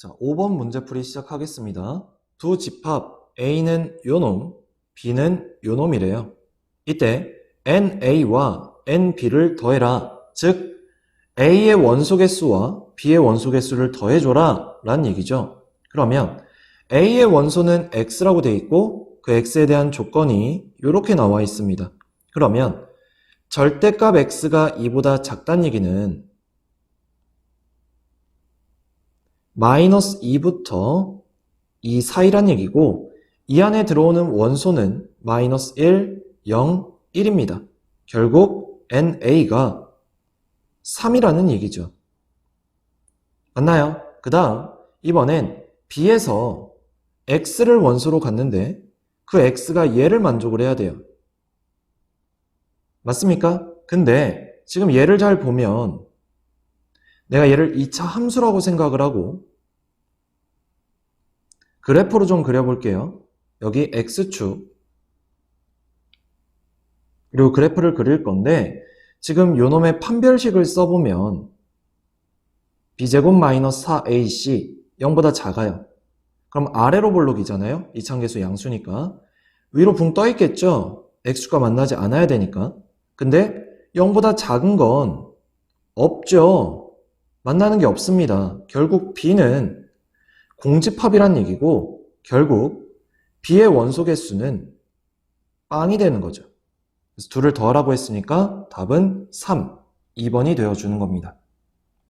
자, 5번 문제풀이 시작하겠습니다. 두 집합 A는 요놈, B는 요놈이래요. 이때 NA와 NB를 더해라. 즉 A의 원소 개수와 B의 원소 개수를 더해줘라 라는 얘기죠. 그러면 A의 원소는 X라고 돼 있고 그 X에 대한 조건이 이렇게 나와 있습니다. 그러면 절대값 X가 2보다 작다는 얘기는 마이너스 2부터 2 사이란 얘기고 이 안에 들어오는 원소는 마이너스 1, 0, 1입니다. 결국 NA가 3이라는 얘기죠. 맞나요? 그 다음 이번엔 B에서 X를 원소로 갔는데 그 X가 얘를 만족을 해야 돼요. 맞습니까? 근데 지금 얘를 잘 보면 내가 얘를 2차 함수라고 생각을 하고 그래프로 좀 그려볼게요. 여기 X축 그리고 그래프를 그릴 건데 지금 요놈의 판별식을 써보면 b제곱 마이너스 4ac 0보다 작아요. 그럼 아래로 볼록이잖아요. 이차계수 양수니까. 위로 붕 떠 있겠죠? x가 만나지 않아야 되니까. 근데 0보다 작은 건 없죠. 만나는 게 없습니다. 결국 b는 공집합이란 얘기고 결국 b의 원소 개수는 빵이 되는 거죠. 그래서 둘을 더하라고 했으니까 답은 3, 2번이 되어주는 겁니다.